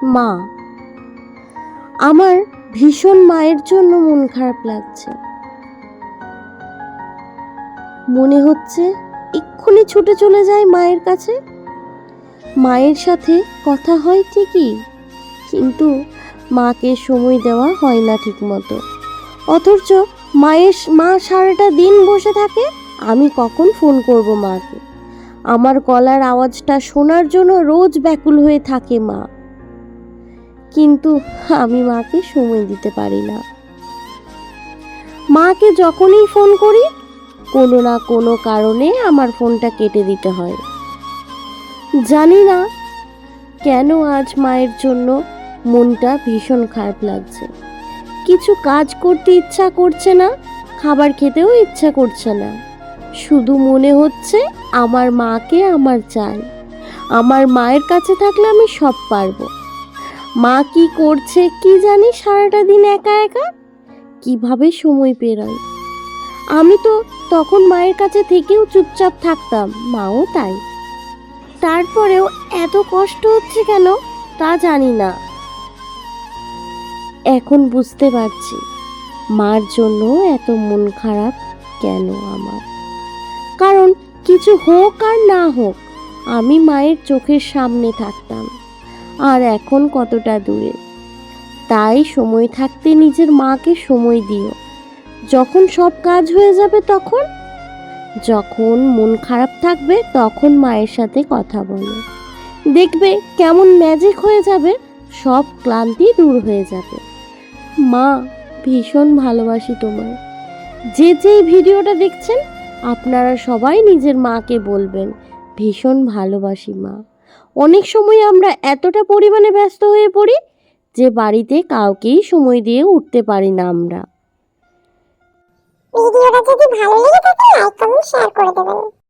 মা। আমার ভীষণ মায়ের জন্য মন খারাপ লাগছে। মনে হচ্ছে এক্ষুনি ছুটে চলে যায় মায়ের কাছে। মায়ের সাথে কথা হয় ঠিকই, কিন্তু মাকে সময় দেওয়া হয় না ঠিক মতো অথচ মায়ের মা সারাটা দিন বসে থাকে, আমি কখন ফোন করব মাকে? আমার গলার আওয়াজটা শোনার জন্য রোজ ব্যাকুল হয়ে থাকে মা। কিন্তু আমি মাকে সময় দিতে পারি না। মাকে যখনই ফোন করি, কোনো না কোনো কারণে আমার ফোনটা কেটে দিতে হয়। জানি না কেন আজ মায়ের জন্য মনটা ভীষণ খারাপ লাগছে। কিছু কাজ করতে ইচ্ছা করছে না, খাবার খেতেও ইচ্ছা করছে না। শুধু মনে হচ্ছে আমার মাকে আমার চাই। আমার মায়ের কাছে থাকলে আমি সব পারব। মা কি করছে কি জানি সারাটা দিন একা একা? কীভাবে সময় পেরোয়? আমি তো তখন মায়ের কাছে থেকেও চুপচাপ থাকতাম, মাও তাই। তারপরেও এত কষ্ট হচ্ছে কেন তা জানি না। এখন বুঝতে পারছি, মার জন্য এত মন খারাপ কেন আমার? কারণ কিছু হোক আর না হোক, আমি মায়ের চোখের সামনে থাকতাম। আর এখন কতটা দূরে। তাই সময় থাকতে নিজের মাকে সময় দিও। যখন সব কাজ হয়ে যাবে তখন? যখন মন খারাপ থাকবে তখন মায়ের সাথে কথা বলো। দেখবে কেমন ম্যাজিক হয়ে যাবে, সব ক্লান্তি দূর হয়ে যাবে। মা, ভীষণ ভালোবাসি তোমায়। যে যেই ভিডিওটা দেখছেন, আপনারা সবাই নিজের মাকে বলবেন, ভীষণ ভালোবাসি মা। অনেক সময় আমরা এতটা পরিমাণে ব্যস্ত হয়ে পড়ি যে বাড়িতে কাউকেই সময় দিয়ে উঠতে পারি না আমরা। ভিডিওটা যদি ভালো লেগে থাকে লাইক কমেন্ট শেয়ার করে দেবেন।